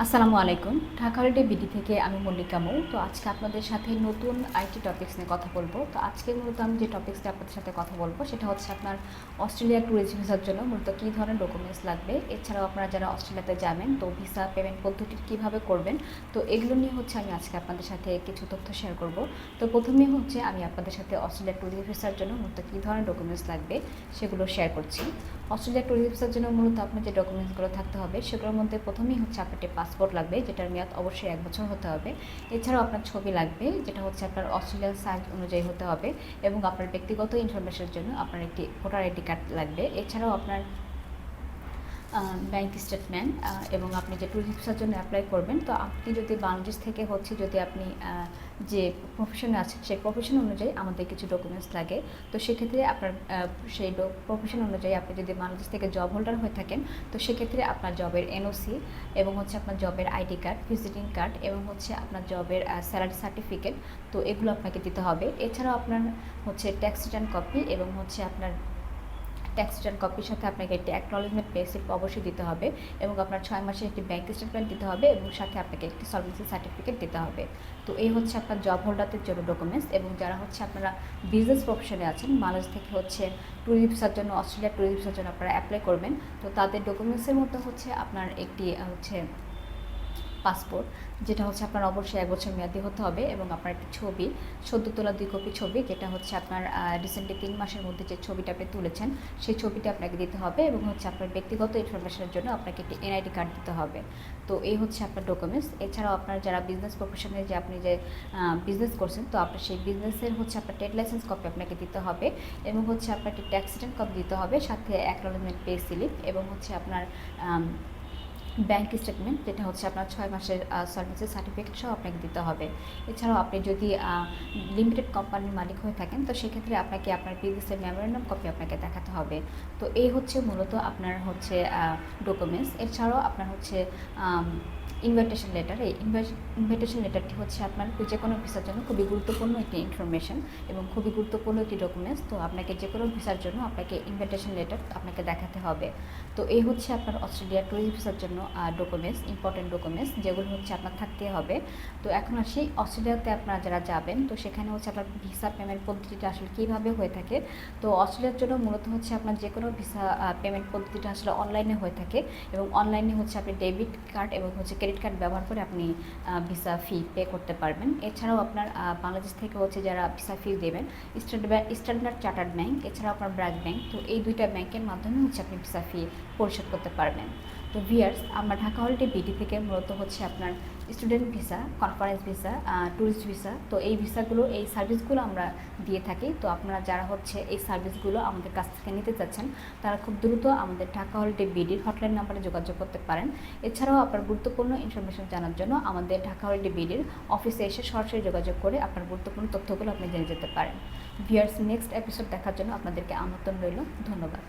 আসসালামু আলাইকুম। Dhaka holiday BD থেকে আমি মল্লিকা মৌ। তো আজকে আপনাদের সাথে নতুন আইটি টপিক্স নিয়ে কথা বলব। তো আজকে মূলত আমি যে টপিক্সটা আপনাদের সাথে কথা বলব, সেটা হচ্ছে আপনার অস্ট্রেলিয়া ট্যুরিস্ট ভিসার জন্য। মূলত কী ধরনের ডকুমেন্টস লাগবে? এছাড়াও আপনারা যারা অস্ট্রেলিয়াতে যাবেন, তো ভিসা, পেমেন্ট পদ্ধতি কীভাবে করবেন? তো এগুলো নিয়ে হচ্ছে আমি আজকে আপনাদের সাথে কিছু তথ্য শেয়ার করব। তো প্রথমেই হচ্ছে আমি আপনাদের সাথে অস্ট্রেলিয়া ট্যুরিস্ট ভিসার জন্য মূলত কী ধরনের ডকুমেন্টস লাগবে, সেগুলো শেয়ার করছি। অস্ট্রেলিয়া ট্যুরিস্ট ভিসার জন্য মূলত আপনার যে ডকুমেন্টসগুলো থাকতে হবে, সেগুলোর মধ্যে প্রথমেই হচ্ছে আপনার পাসপোর্ট লাগবে, যেটার মেয়াদ অবশ্যই এক বছর হতে হবে। এছাড়াও আপনার ছবি লাগবে, যেটা হচ্ছে আপনার অস্ট্রেলিয়ান সাইজ অনুযায়ী হতে হবে এবং আপনার ব্যক্তিগত ইনফরমেশনের জন্য আপনার একটি ভোটার আইডি কার্ড লাগবে। এছাড়াও আপনার ব্যাংক স্টেটমেন্ট এবং আপনি যে ট্যুরিস্ট ভিসার জন্য অ্যাপ্লাই করবেন, তো আপনি যদি বাংলাদেশ থেকে হচ্ছে যদি আপনি যে প্রফেশনে আছেন, সেই প্রফেশন অনুযায়ী আমাদের কিছু ডকুমেন্টস লাগে। তো সেক্ষেত্রে আপনার সেই প্রফেশন অনুযায়ী আপনি যদি বাংলাদেশ থেকে জব হোল্ডার হয়ে থাকেন, তো সেক্ষেত্রে আপনার জবের এনওসি এবং হচ্ছে আপনার জবের আইডি কার্ড ভিজিটিং কার্ড এবং হচ্ছে আপনার জবের স্যালারি সার্টিফিকেট তো এগুলো আপনাকে দিতে হবে। এছাড়াও আপনার হচ্ছে ট্যাক্স রিটার্ন কপি এবং হচ্ছে আপনার ট্যাক্স রিটার্ন কপির সাথে আপনাকে একটি অ্যাকনোলেজমেন্ট পে স্লিপ অবশ্যই দিতে হবে এবং আপনার ছয় মাসের একটি ব্যাংক স্টেটমেন্ট দিতে হবে এবং সাথে আপনাকে একটি সলভেন্সি সার্টিফিকেট দিতে হবে। তো এই হচ্ছে আপনার জব হোল্ডারদের জন্য ডকুমেন্টস এবং যারা হচ্ছে আপনারা বিজনেস প্রফেশনে আছেন, বাংলাদেশ থেকে হচ্ছে ট্যুরিস্ট ভিসার জন্য অস্ট্রেলিয়া ট্যুরিস্ট ভিসার জন্য আপনারা অ্যাপ্লাই করবেন। তো তাদের ডকুমেন্টসের মধ্যে হচ্ছে আপনার একটি হচ্ছে পাসপোর্ট, যেটা হচ্ছে আপনার অবশ্যই এক বছর মেয়াদি হতে হবে এবং আপনার একটি ছবি, সদ্য তোলা দুই কপি ছবি, যেটা হচ্ছে আপনার রিসেন্টলি তিন মাসের মধ্যে যে ছবিটা আপনি তুলেছেন, সেই ছবিটা আপনাকে দিতে হবে এবং হচ্ছে আপনার ব্যক্তিগত ইনফরমেশনের জন্য আপনাকে একটি এনআইডি কার্ড দিতে হবে। তো এই হচ্ছে আপনার ডকুমেন্টস এছাড়াও আপনার যারা বিজনেস প্রফেশনে যে আপনি যে বিজনেস করছেন, তো আপনার সেই বিজনেসের হচ্ছে আপনার ট্রেড লাইসেন্স কপি আপনাকে দিতে হবে এবং হচ্ছে আপনাকে ট্যাক্স রিটার্ন কপি দিতে হবে, সাথে অ্যাকনোলেজমেন্ট পে স্লিপ এবং হচ্ছে আপনার ব্যাংক স্টেটমেন্ট যেটা হচ্ছে আপনার ছয় মাসের সার্ভিসের সার্টিফিকেট সহ আপনাকে দিতে হবে। এছাড়াও আপনি যদি লিমিটেড কোম্পানির মালিক হয়ে থাকেন, তো সেক্ষেত্রে আপনাকে আপনার বিজনেসের মেমোরেন্ডাম কপি আপনাকে দেখাতে হবে। তো এই হচ্ছে মূলত আপনার হচ্ছে ডকুমেন্টস এছাড়াও আপনার হচ্ছে ইনভাইটেশন লেটার এই ইনভাইটেশন লেটারটি হচ্ছে আপনার যে কোনো ভিসার জন্য খুবই গুরুত্বপূর্ণ একটি ইনফরমেশন এবং খুবই গুরুত্বপূর্ণ একটি ডকুমেন্টস তো আপনাকে যে কোনো ভিসার জন্য আপনাকে ইনভাইটেশন লেটার আপনাকে দেখাতে হবে। তো এই হচ্ছে আপনার অস্ট্রেলিয়া ট্যুরিস্ট ভিসার জন্য ডকুমেন্টস ইম্পর্টেন্ট ডকুমেন্টস যেগুলো হচ্ছে আপনার থাকতে হবে। তো এখন আসি অস্ট্রেলিয়াতে আপনারা যারা যাবেন, তো সেখানে হচ্ছে আপনার ভিসা পেমেন্ট পদ্ধতিটা আসলে কীভাবে হয়ে থাকে? তো অস্ট্রেলিয়ার জন্য মূলত হচ্ছে আপনার যে কোনো ভিসা পেমেন্ট পদ্ধতিটা আসলে অনলাইনে হয়ে থাকে এবং অনলাইনে হচ্ছে আপনি ডেবিট কার্ড এবং হচ্ছে ক্রেডিট কার্ড ব্যবহার করে আপনি ভিসা ফি পে করতে পারবেন। এছাড়াও আপনার বাংলাদেশ থেকে হচ্ছে যারা ভিসা ফি দেবেন ব্যাংক স্ট্যান্ডার্ড চার্টার্ড ব্যাংক এছাড়াও আপনার ব্র্যাক ব্যাংক তো এই দুইটা ব্যাংকের মাধ্যমে হচ্ছে আপনি ভিসা ফি পরিশোধ করতে পারবেন। তো ভিয়ার্স আমরা ঢাকা হলিডে বিডি থেকে মূলত হচ্ছে আপনার student visa conference visa tourist visa তো এই ভিসাগুলো এই সার্ভিসগুলো আমরা দিয়ে থাকি। তো আপনারা যারা হচ্ছে এই সার্ভিসগুলো আমাদের কাছ থেকে নিতে চাচ্ছেন, তারা খুব দ্রুত আমাদের ঢাকা হলিডে বিডির হটলাইন নাম্বারে যোগাযোগ করতে পারেন। এছাড়াও আপনার গুরুত্বপূর্ণ ইনফরমেশন জানার জন্য আমাদের ঢাকা হলিডে বিডির অফিসে এসে সরাসরি যোগাযোগ করে আপনার গুরুত্বপূর্ণ তথ্যগুলো আপনি জেনে যেতে পারেন। ভিয়ার্স নেক্সট এপিসোড দেখার জন্য আপনাদেরকে আমন্ত্রণ রইল। ধন্যবাদ।